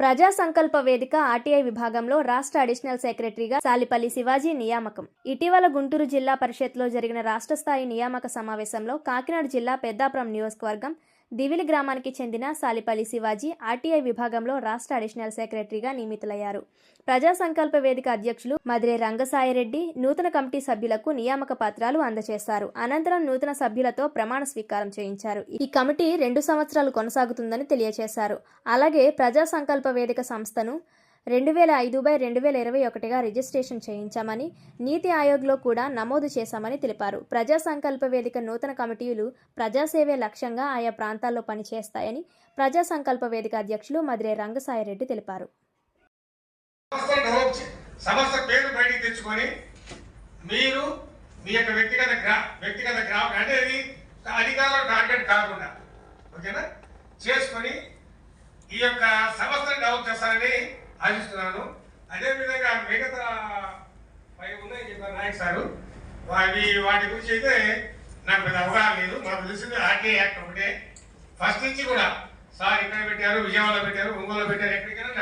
ప్రజా సంకల్ప వేదిక ఆర్టీఐ విభాగంలో రాష్ట్ర అడిషనల్ సెక్రటరీగా సాలిపల్లి శివాజీ నియామకం. ఇటీవల గుంటూరు జిల్లా పరిషత్లో జరిగిన రాష్ట్ర స్థాయి నియామక సమావేశంలో కాకినాడ జిల్లా పెద్దాపురం నియోజకవర్గం దివిలి గ్రామానికి చెందిన సాలిపల్లి శివాజీ ఆర్టీఐ విభాగంలో రాష్ట్ర అడిషనల్ సెక్రటరీగా నియమితులయ్యారు. ప్రజా సంకల్ప వేదిక అధ్యక్షులు మదిరే రంగసాయిరెడ్డి నూతన కమిటీ సభ్యులకు నియామక పత్రాలు అందజేశారు. అనంతరం నూతన సభ్యులతో ప్రమాణ స్వీకారం చేయించారు. ఈ కమిటీ రెండు సంవత్సరాలు కొనసాగుతుందని తెలియజేశారు. అలాగే ప్రజా సంకల్ప వేదిక సంస్థను రెండు వేల ఐదు బై రెండు వేల ఇరవై ఒకటిగా రిజిస్ట్రేషన్ చేయించామని నీతి ఆయోగ్లో కూడా నమోదు చేశామని తెలిపారు. ప్రజా సంకల్ప వేదిక నూతన కమిటీలు ప్రజాసేవే లక్ష్యంగా ఆయా ప్రాంతాల్లో పనిచేస్తాయని ప్రజా సంకల్ప వేదిక అధ్యక్షులు మదిరే రంగసాయిరెడ్డి తెలిపారు. సంస్థ పేరు బయటికి తెచ్చుకొని మీరు మీ యొక్క వ్యక్తిగత గ్రా వ్యక్తిగత గ్రా అంటే అది అధికారుల టార్గెట్ కాకుండా ఓకేనా? చేసుకొని ఈ యొక్క సమస్యను డెవలప్ చేస్తారని ఆశిస్తున్నాను అదేవిధంగా మిగతా పై ఉన్నాయి చెప్పారు నాయక్ సారు. అవి వాటి గురించి అయితే నాకు పెద్ద అవగాహన లేదు. మాకు తెలిసింది ఆర్టీఐ యాక్ట్ ఒకటే. ఫస్ట్ నుంచి కూడా సార్ ఇక్కడ పెట్టారు విజయవాడలో పెట్టారు ఒంగోలు పెట్టారు ఎక్కడికైనా